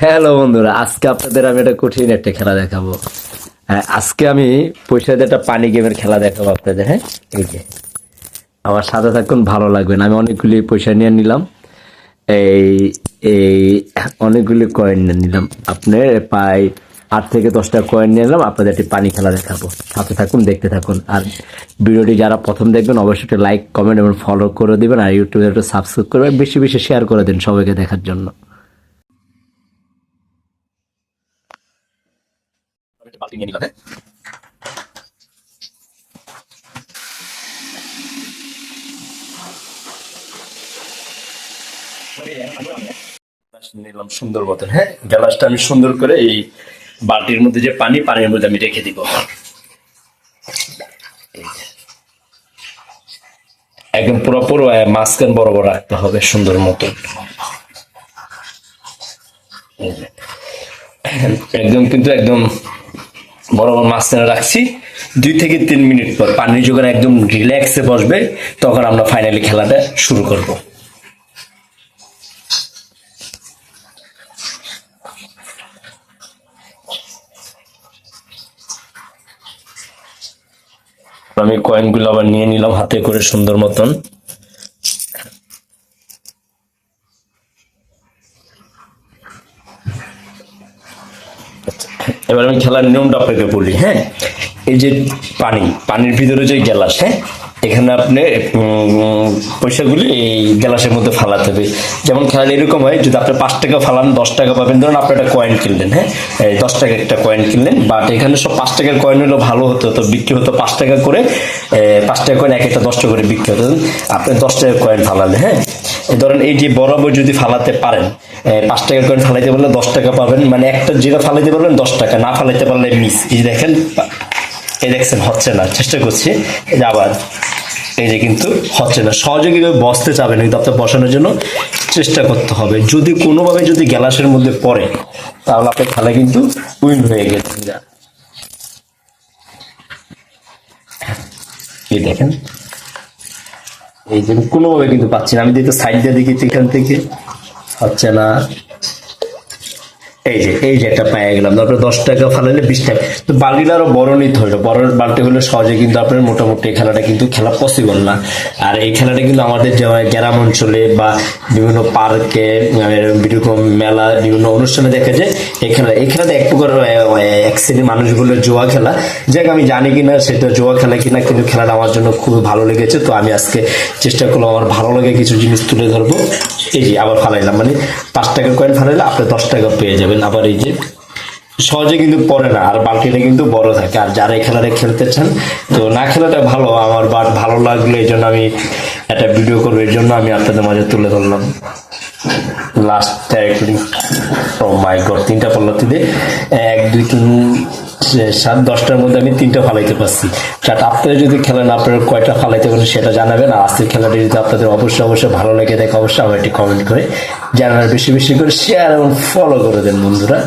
Hello বন্ধুরা। আজকে আপনাদের আমি একটা কঠিন একটা খেলা দেখাবো। হ্যাঁ আজকে আমি পয়সা দিয়ে একটা পানি গেমের খেলা দেখাবো আপনাদের হ্যাঁ? এই যে। আমার সাথে থাকুন, ভালো লাগবে না। আমি অনেকগুলি পয়সা নিয়ে নিলাম। এই এই অনেকগুলি কয়েন নিয়ে নিলাম। আপনার প্রায় আট থেকে দশটা কয়েন নিয়ে নিলাম। আপনাদের একটি পানি খেলা দেখাবো। সাথে থাকুন, দেখতে থাকুন। আর ভিডিওটি যারা প্রথম দেখবেন, অবশ্যই একটা লাইক কমেন্ট এবং ফলো করে দিবেন। আর ইউটিউবে একটু সাবস্ক্রাইব করবেন। বেশি বেশি শেয়ার করে দিন সবাইকে দেখার জন্য। বালতি নিয়ে নিলাম হ্যাঁ? নিলাম সুন্দর হ্যাঁ? গ্লাসটা আমি সুন্দর করে এই মধ্যে যে পানি, পানির মধ্যে আমি রেখে দিব। একদম রাখতে হবে সুন্দর মতন একদম কিন্তু একদম বরাবর মাঝখানে রাখছি। দুই থেকে তিন মিনিট পর পানি যখন একদম রিল্যাক্সে বসবে, তখন আমরা ফাইনালি খেলাটা শুরু করব। আমি কয়েনগুলো আবার নিয়ে নিলাম হাতে করে সুন্দর মতন। এবার আমি খেলার নিয়মটা আপনাকে বলি হ্যাঁ? এই যে পানি, পানির ভিতরে যে গ্যালাস হ্যাঁ? এখানে আপনি পয়সাগুলি এই গ্লাসের মধ্যে ফালাতে হবে। যেমন খেলাটা এরকম হয়, যদি আপনি পাঁচ টাকা ফালান, দশ টাকা পাবেন। ধরুন আপনি একটা কয়েন কিনলেন হ্যাঁ? দশ টাকা একটা কয়েন কিনলেন বাট এখানে সব পাঁচ টাকার কয়েন হলো ভালো হতো, তো বিক্রি হতো পাঁচ টাকা করে পাঁচ টাকা কয়েন এক একটা দশ টাকা করে বিক্রি হতো। আপনি দশ টাকার কয়েন ফালালে হ্যাঁ? ধরেন এই যে বরাবর যদি ফালাতে পারেন পাঁচ টাকার কয়েন ফালাইতে পারলে দশ টাকা পাবেন মানে একটা যেটা ফালাইতে পারবেন দশ টাকা, না ফালাইতে পারলে মিস। এই দেখেন, এই দেখছেন, হচ্ছে না, চেষ্টা করছি যে আবার। এই যে কিন্তু হচ্ছে না, সহজে কিন্তু বসতে চাবে না, কিন্তু আপনার বসানোর জন্য চেষ্টা করতে হবে। যদি কোনোভাবে যদি গ্যালাসের মধ্যে পড়ে, তাহলে আপনার খেলা কিন্তু উইন হয়ে গেছে। এই দেখেন, এই যে কোনোভাবে কিন্তু পাচ্ছি না। আমি দেখতে সাইড দিয়ে দেখি, এখান থেকে হচ্ছে না। এই যে এই যে একটা পায়ে গেলাম। তারপরে দশ টাকা ফালাইলে বিশ টাকা। তো বালতিটা আরও বড় নিতে হলো। বড় বালতি হলে সহজে কিন্তু আপনার মোটামুটি এই খেলাটা কিন্তু খেলা পসিবল না। আর এই খেলাটা কিন্তু আমাদের গ্রাম অঞ্চলে বা বিভিন্ন পার্কে বিভিন্ন মেলা, বিভিন্ন অনুষ্ঠানে দেখা যায়, এই খেলা এই খেলাটা এক প্রকার এক শ্রেণির মানুষগুলো জোয়া খেলা। যাক, আমি জানি কিনা সেটা জোয়া খেলা কিনা, কিন্তু খেলাটা আমার জন্য খুব ভালো লেগেছে। তো আমি আজকে চেষ্টা করলাম আমার ভালো লাগে কিছু জিনিস তুলে ধরবো। এই যে, আবার ফালাইলাম। মানে পাঁচ টাকা কয়েন ফালাইলে আপনি দশ টাকা পেয়ে যাবেন। আবার এই যে সহজে কিন্তু পড়ে না, আর বালতিটা কিন্তু বড় থাকে। আর যারা এই খেলাটা খেলতে চান, তো না খেলাটা ভালো, আমার বাট ভালো লাগল, এই জন্য আমি একটা ভিডিও করব এর জন্য আমি আপনাদের মাঝে তুলে ধরলাম। লাস্ট ও মাই গড তিনটা পল্লতি দিয়ে এক, দুই, তিন সাত, দশটার মধ্যে আমি তিনটা ফালাইতে পারছি। চারটা আপনারা যদি খেলেন, আপনারা কয়টা ফালাইতে পারেন সেটা জানাবেন। আর আজকের খেলাটি যদি আপনাদের অবশ্যই অবশ্যই ভালো লাগে, দেখে অবশ্যই আমার একটি কমেন্ট করে জানার, বেশি বেশি করে শেয়ার এবং ফলো করে দেন বন্ধুরা।